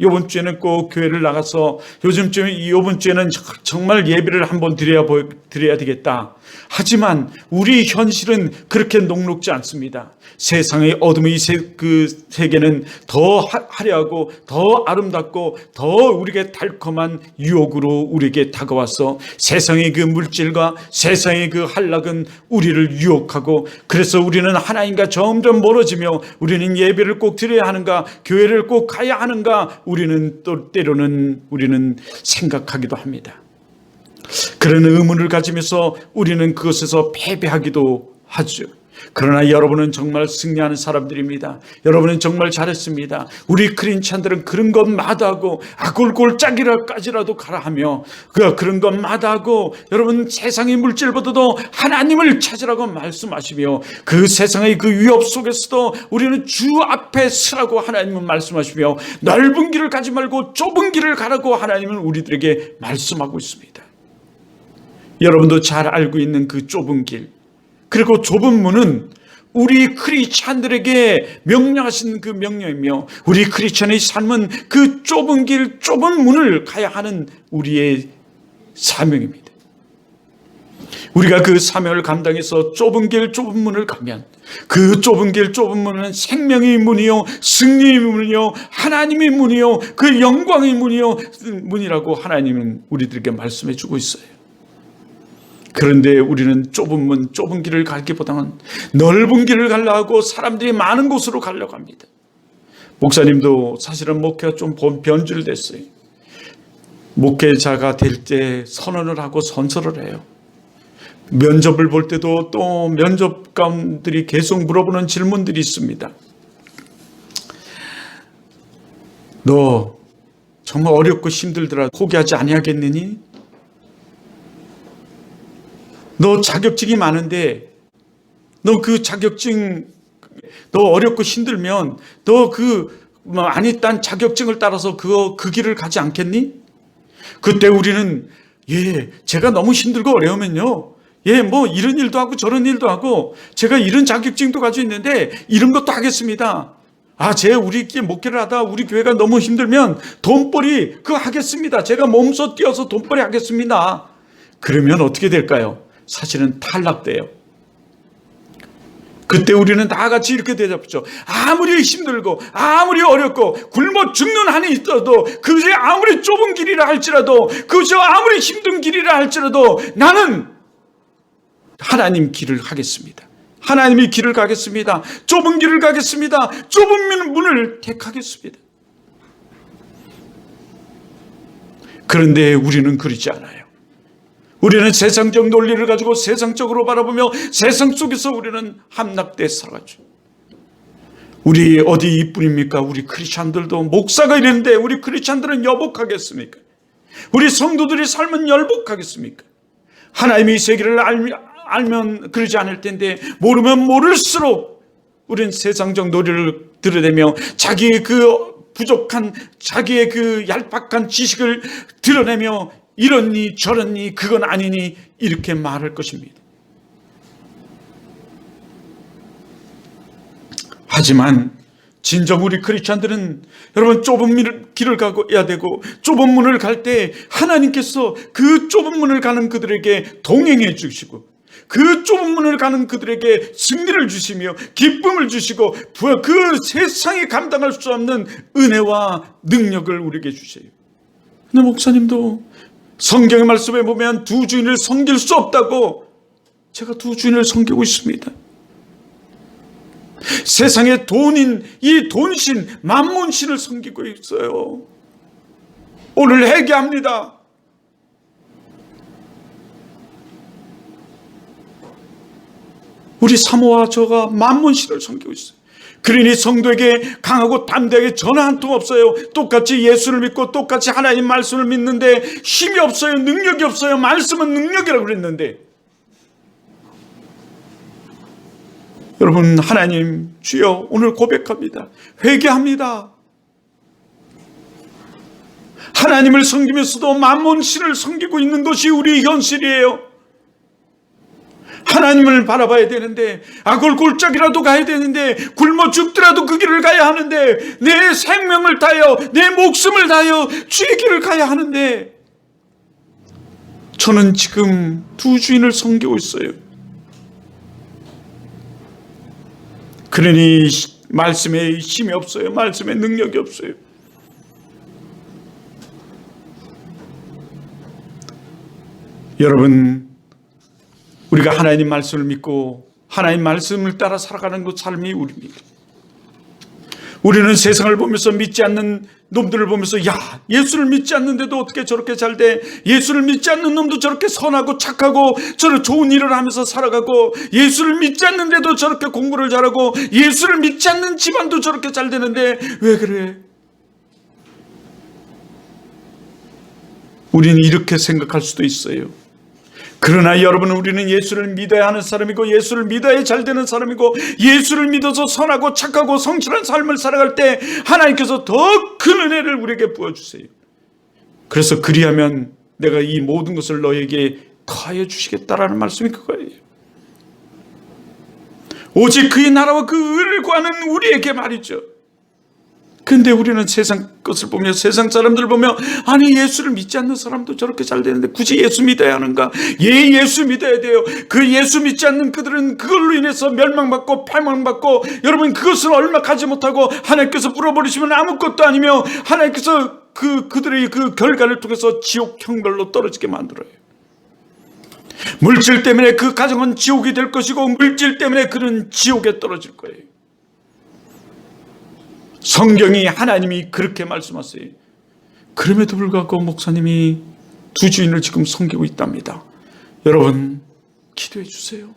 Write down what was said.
요번 주에는 꼭 교회를 나가서 요즘 주에 요번 주에는 정말 예배를 한번 드려야 보- 드려야 되겠다. 하지만 우리 현실은 그렇게 녹록지 않습니다. 세상의 어둠의 이 세, 그 세계는 더 화- 화려하고 더 아름답고 더 우리에게 달콤한 유혹으로 우리에게 다가와서 세상의 그 물질과 세상의 그 한락은 우리를 유혹하고 그래서 우리는 하나님과 점점 멀어지며 우리는 예배를 꼭 드려야 하는가 교회를 꼭 가야 하는가 우리는 또 때로는 우리는 생각하기도 합니다. 그런 의문을 가지면서 우리는 그것에서 패배하기도 하죠. 그러나 여러분은 정말 승리하는 사람들입니다. 여러분은 정말 잘했습니다. 우리 크린찬들은 그런 것 마다 하고 아골골짜기라까지라도 가라 하며 그 그런 것 마다 하고 여러분 세상의 물질보다도 하나님을 찾으라고 말씀하시며 그 세상의 그 위협 속에서도 우리는 주 앞에 서라고 하나님은 말씀하시며 넓은 길을 가지 말고 좁은 길을 가라고 하나님은 우리들에게 말씀하고 있습니다. 여러분도 잘 알고 있는 그 좁은 길. 그리고 좁은 문은 우리 크리스찬들에게 명령하신 그 명령이며 우리 크리스찬의 삶은 그 좁은 길, 좁은 문을 가야 하는 우리의 사명입니다. 우리가 그 사명을 감당해서 좁은 길, 좁은 문을 가면 그 좁은 길, 좁은 문은 생명의 문이요, 승리의 문이요, 하나님의 문이요, 그 영광의 문이요, 문이라고 하나님은 우리들에게 말씀해 주고 있어요. 그런데 우리는 좁은 문, 좁은 길을 가기보다는 넓은 길을 가려 하고 사람들이 많은 곳으로 가려고 합니다. 목사님도 사실은 목회가 좀 변질됐어요. 목회자가 될 때 선언을 하고 선서를 해요. 면접을 볼 때도 또 면접관들이 계속 물어보는 질문들이 있습니다. 너 정말 어렵고 힘들더라 포기하지 아니하겠느니? 너 자격증이 많은데 너 그 자격증 너 어렵고 힘들면 너그 아니 딴 자격증을 따라서 그거 그 길을 가지 않겠니? 그때 우리는 예 제가 너무 힘들고 어려우면요 예 뭐 이런 일도 하고 저런 일도 하고 제가 이런 자격증도 가지고 있는데 이런 것도 하겠습니다. 아, 제 우리 목회를 하다 우리 교회가 너무 힘들면 돈벌이 그거 하겠습니다. 제가 몸소 뛰어서 돈벌이 하겠습니다. 그러면 어떻게 될까요? 사실은 탈락돼요. 그때 우리는 다 같이 이렇게 대답하죠. 아무리 힘들고 아무리 어렵고 굶어 죽는 한이 있어도 그저 아무리 좁은 길이라 할지라도 그저 아무리 힘든 길이라 할지라도 나는 하나님 길을 하겠습니다. 하나님의 길을 가겠습니다. 좁은 길을 가겠습니다. 좁은 문을 택하겠습니다. 그런데 우리는 그러지 않아요. 우리는 세상적 논리를 가지고 세상적으로 바라보며 세상 속에서 우리는 함락돼 살아가죠. 우리 어디 이뿐입니까? 우리 크리스찬들도 목사가 이랬는데 우리 크리스찬들은 여복하겠습니까? 우리 성도들이 삶은 열복하겠습니까? 하나님의 세계를 알면, 그러지 않을 텐데 모르면 모를수록 우리는 세상적 논리를 들여대며 자기의 그 부족한 자기의 그 얄팍한 지식을 드러내며 이렇니 저렇니 그건 아니니 이렇게 말할 것입니다. 하지만 진정 우리 크리스찬들은 여러분 좁은 길을 가야 되고 좁은 문을 갈 때 하나님께서 그 좁은 문을 가는 그들에게 동행해 주시고 그 좁은 문을 가는 그들에게 승리를 주시며 기쁨을 주시고 그 세상에 감당할 수 없는 은혜와 능력을 우리에게 주세요. 근데 목사님도 성경의 말씀에 보면 두 주인을 섬길 수 없다고 제가 두 주인을 섬기고 있습니다. 세상의 돈인 이 돈신 만문신을 섬기고 있어요. 오늘 회개합니다. 우리 사모와 저가 만문신을 섬기고 있어요. 그러니 성도에게 강하고 담대하게 전화 한 통 없어요. 똑같이 예수를 믿고 똑같이 하나님 말씀을 믿는데 힘이 없어요. 능력이 없어요. 말씀은 능력이라고 그랬는데 여러분 하나님 주여 오늘 고백합니다. 회개합니다. 하나님을 섬기면서도 만몬신을 섬기고 있는 것이 우리 현실이에요. 하나님 하나님을 바라봐야 되는데 아골 골짜기라도 가야 되는데 굶어 죽더라도 그 길을 가야 하는데 내 생명을 다하여 내 목숨을 다하여 주의 길을 가야 하는데 저는 지금 두 주인을 섬기고 있어요. 그러니 말씀에 힘이 없어요. 말씀에 능력이 없어요. 여러분, 우리가 하나님 말씀을 믿고 하나님 말씀을 따라 살아가는 그 삶이 우리입니다. 우리는 세상을 보면서 믿지 않는 놈들을 보면서 야 예수를 믿지 않는데도 어떻게 저렇게 잘 돼? 예수를 믿지 않는 놈도 저렇게 선하고 착하고 저런 좋은 일을 하면서 살아가고 예수를 믿지 않는데도 저렇게 공부를 잘하고 예수를 믿지 않는 집안도 저렇게 잘 되는데 왜 그래? 우리는 이렇게 생각할 수도 있어요. 그러나 여러분 우리는 예수를 믿어야 하는 사람이고 예수를 믿어야 잘 되는 사람이고 예수를 믿어서 선하고 착하고 성실한 삶을 살아갈 때 하나님께서 더 큰 은혜를 우리에게 부어주세요. 그래서 그리하면 내가 이 모든 것을 너에게 더하여 주시겠다라는 말씀이 그거예요. 오직 그의 나라와 그 의를 구하는 우리에게 말이죠. 근데 우리는 세상 것을 보며 세상 사람들을 보며 아니 예수를 믿지 않는 사람도 저렇게 잘 되는데 굳이 예수 믿어야 하는가? 예 예수 믿어야 돼요. 그 예수 믿지 않는 그들은 그걸로 인해서 멸망받고 패망받고 여러분 그것을 얼마 가지 못하고 하나님께서 불어버리시면 아무것도 아니며 하나님께서 그 그들의 그 결과를 통해서 지옥 형벌로 떨어지게 만들어요. 물질 때문에 그 가정은 지옥이 될 것이고 물질 때문에 그는 지옥에 떨어질 거예요. 성경이 하나님이 그렇게 말씀하세요. 그럼에도 불구하고 목사님이 두 주인을 지금 섬기고 있답니다. 여러분 기도해 주세요.